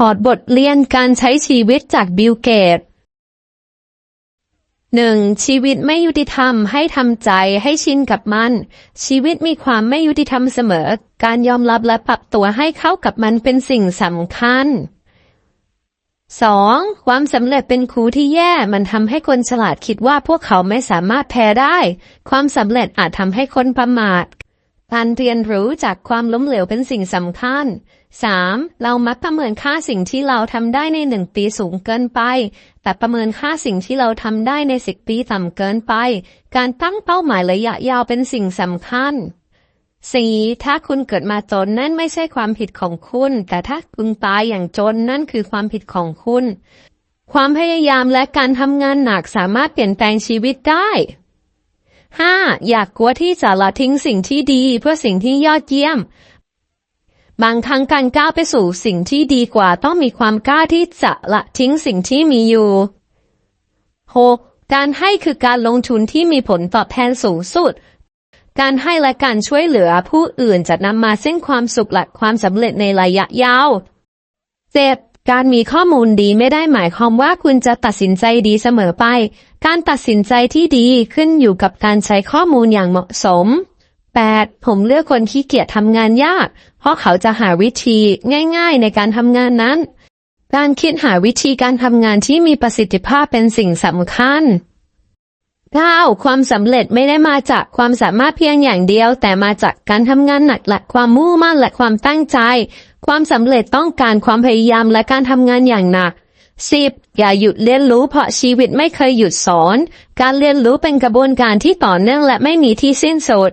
ถอดบทเรียนการใช้ชีวิตจากบิลเกตหนึ่งชีวิตไม่ยุติธรรมให้ทำใจให้ชินกับมัน ชีวิตมีความไม่ยุติธรรมเสมอ การยอมรับและปรับตัวให้เข้ากับมันเป็นสิ่งสำคัญ 2. ความสำเร็จเป็นครูที่แย่ มันทำให้คนฉลาดคิดว่าพวกเขาไม่สามารถแพ้ได้ ความสำเร็จอาจทำให้คนประมาท การเรียนรู้จากความล้มเหลวเป็นสิ่งสำคัญ 3. เรามักประเมินค่าสิ่งที่เราทำได้ในหนึ่งปีสูงเกินไป แต่ประเมินค่าสิ่งที่เราทำได้ในสิบปีต่ำเกินไป การตั้งเป้าหมายระยะยาวเป็นสิ่งสำคัญสี่ถ้าคุณเกิดมาจนนั่นไม่ใช่ความผิดของคุณ แต่ถ้าคุณตายอย่างจนนั่นคือความผิดของคุณ ความพยายามและการทำงานหนักสามารถเปลี่ยนแปลงชีวิตได้ ห้าอยากกลัวที่จะละทิ้งสิ่งที่ดีเพื่อสิ่งที่ยอดเยี่ยม บางครั้งการก้าวไปสู่สิ่งที่ดีกว่าต้องมีความกล้าที่จะละทิ้งสิ่งที่มีอยู่ 6. การให้คือการลงทุนที่มีผลตอบแทนสูงสุด การให้และการช่วยเหลือผู้อื่นจะนำมาซึ่งความสุขและความสำเร็จในระยะยาว 7. การมีข้อมูลดีไม่ได้หมายความว่าคุณจะตัดสินใจดีเสมอไป การตัดสินใจที่ดีขึ้นอยู่กับการใช้ข้อมูลอย่างเหมาะสม 8. ผมเลือกคนขี้เกียจทำงานยาก เพราะเขาจะหาวิธีง่าย ๆ ในการทำงานนั้น การคิดหาวิธีการทำงานที่มีประสิทธิภาพเป็นสิ่งสำคัญ 9. ความสำเร็จไม่ได้มาจากความสามารถเพียงอย่างเดียว แต่มาจากการทำงานหนักและความมุ่งมั่นและความตั้งใจ ความสำเร็จต้องการความพยายามและการทำงานอย่างหนัก 10. อย่าหยุดเรียนรู้เพราะชีวิตไม่เคยหยุดสอน การเรียนรู้เป็นกระบวนการที่ต่อเนื่องและไม่มีที่สิ้นสุด